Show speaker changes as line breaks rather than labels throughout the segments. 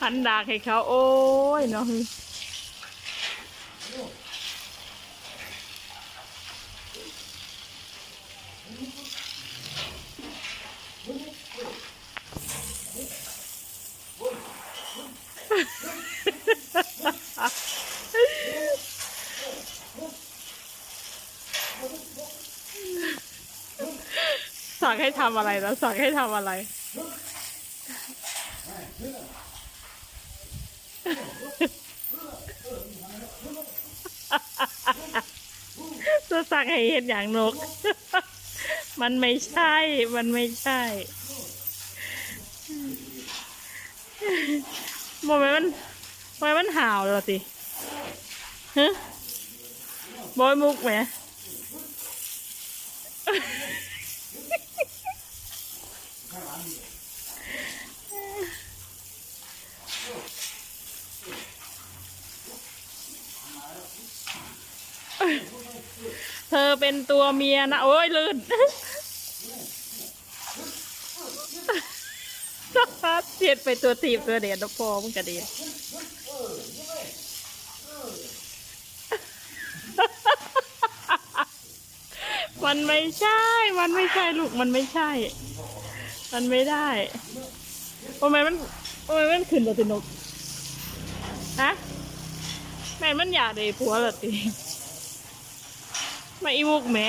พันดากให้เขา โอ้ยเนาะ สั่งให้ทำอะไรแล้วสั่งให้ทำอะไร จะสั่งให้เห็นอย่างนก มันไม่ใช่ มันไม่ใช่โมมันโมมันห่าวแล้วสิฮะบอยมุกไหม เธอเป็นตัวเมียนะ โอ้ยลื่นเสียดไปตัวถีบตัวเดียดนะพอมึงกระเดีมันไม่ใช่ มันไม่ใช่ลูก มันไม่ใช่ มันไม่ได้ทำไมมันทำไมมันขึ้นตัวตินกฮะแม่มันอยากได้ผัวเหรอติ มาอีมุกแหม่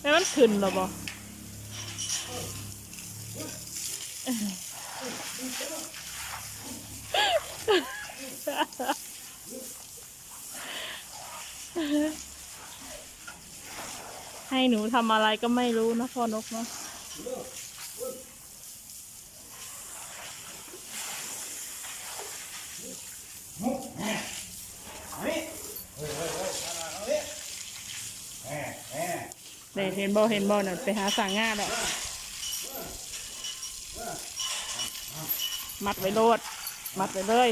แม่มันขึ้นหรอบอให้หนูทำอะไรก็ไม่รู้นะพ่อนกเนาะ เดี๋ยวเห็นบอเห็นบอน่ะไปหาสั่งงาแล้วมัดไว้โลด มัดไว้เลย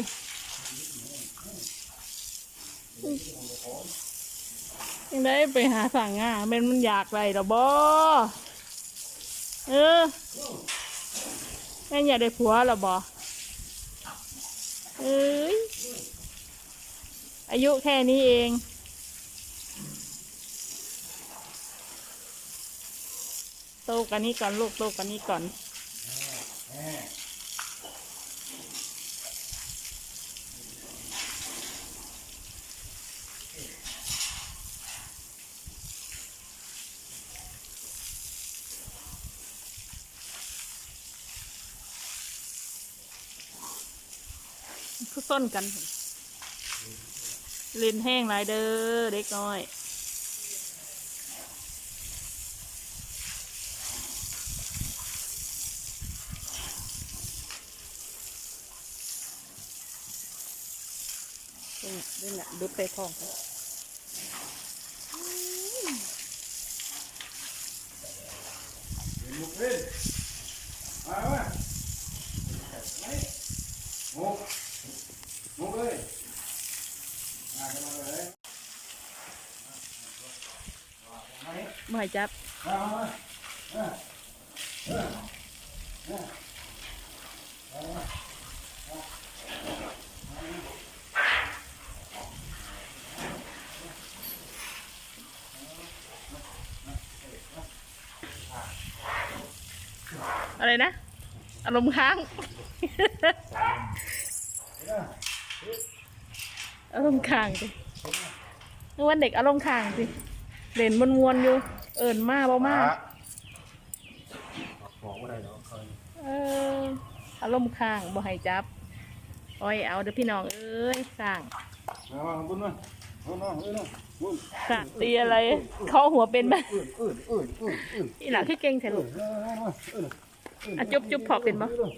ยังได้ไปหาสั่งงาเป็นมันอยากไรหรอบอเออแม่อยากได้ผัวหรอบอเอ้ยอายุแค่นี้เอง โตกันนี้ก่อนลูกโตกันนี้ก่อนคือส้นกัน เล่นแห้งหลายเด้อเด็กน้อย นี่นี่แหละดุดไปทองเขา
มุกขึ้นมามามุกมุกเลยมากันมาเลยมา
จับ
มามา
อะไรนะ อารมณ์ค้าง อารมณ์ค้างสินึกว่าเด็กอารมณ์ค้างสิเด่นมวนๆอยู่ เอิญมาบ่มา
บอกว่าได้เนาะเคย
เอออารมณ์ค้างบ่ให้จับโอ้ยเอาเด้อพี่น้องเอ้ยสร้าง
มามาบุญมาบุญมาบุญมาบุญ
สร้างตีอะไรเขาหัวเป็นบ้า
อื่นอื่นอื่นอื่นอื่น
อีหลังคือเก่งแท้ลูก
เอ อะ
จุบจุบพอเป็นบ
มเลย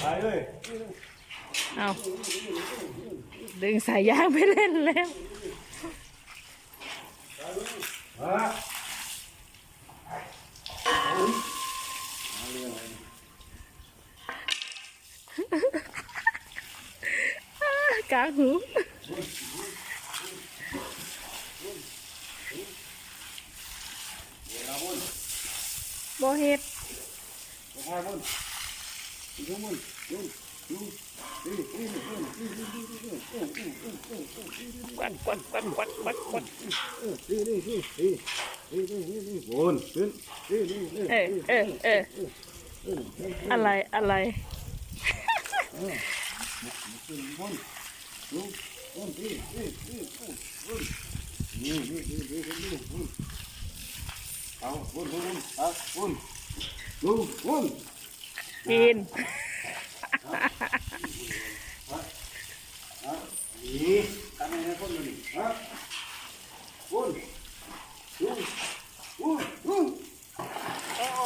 ไปเลย
เอาดึงสายยางไปเล่นแล้ว
มา
การหู
บ่
เฮ็ดกวนกวนกวนกวนกวนกว
น
เออเออเอออะไรอะไร
เอาบุญบุญเอาบุญบุญบุญ
ปีน
นี่ทำไมให้คนนี้ฮะบุญบุญบุญบุญ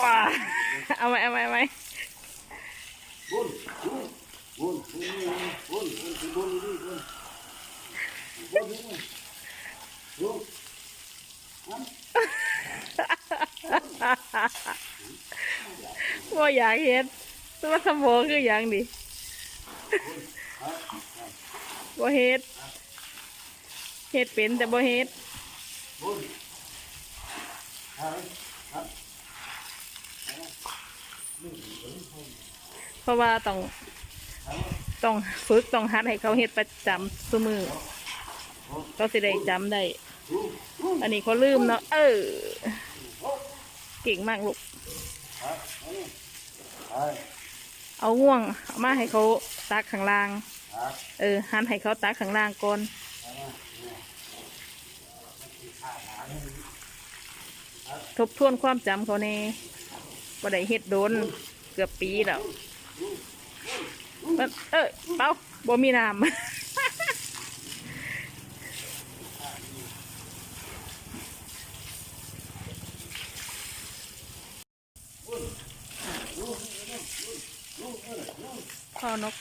ว้าเอาไหมเอาไหมเอาไหม
บุญบุญบุญบุญบุญบุญบุญบุญบุญบุญ
บ่าอยากเฮ็ดตัวสมองคืออย่างดิบ่เฮ็ดเฮ็ดเป็นแต่บ่เฮ็ดเพราะว่าต้องต้องฝึกต้องหัดให้เขาเฮ็ดประจำซุมือเขาสิได้จำได้ อันนี้เขาลืมเนาะเออ เก่งมากลูก
ครับไป
เอาง่วงเอามาให้เขาตักข้างล่าง
ครับ
เออหันให้เขาตักข้างล่างก่อนทบทวนความจำเขาแน่บ่ได้เฮ็ดโดนเกือบปีแล้ว เอิ้นเอ้ยเป้าบ่มีน้ำ พ่อนก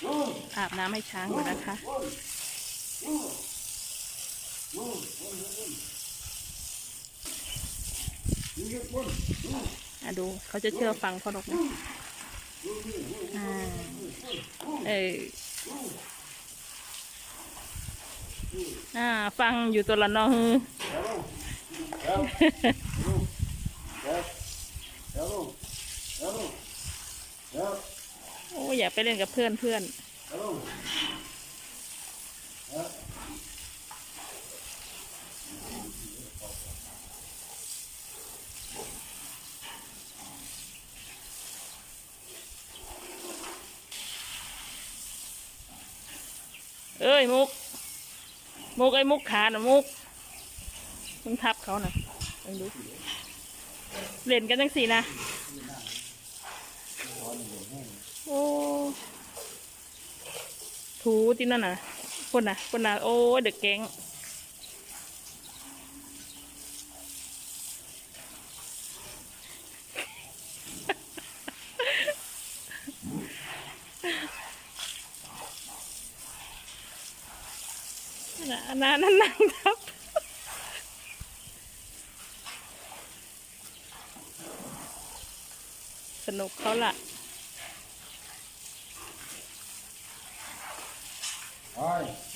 อาบน้ำให้ช้างอยู่นะคะอะดูเขาจะเชื่อฟังพ่อนกไหมอ่าเอออ่า ฟังอยู่ตัวละน้อง
เดี๋ย
อยอยากไปเล่นกับเพื่อนเพื่อน
เอ้
ยมุก มุกไอ้มุกขาน่ะมุกมึงทับเขาน่ะลองดูเล่นกันจังสี่นะ โอ้ ถูที่นั่นน่ะคนน่ะคนน่ะโอ้เด็กแก๊งน่ะอันนั้นนั่นนั่งทับสนุกเขาล่ะ
All right.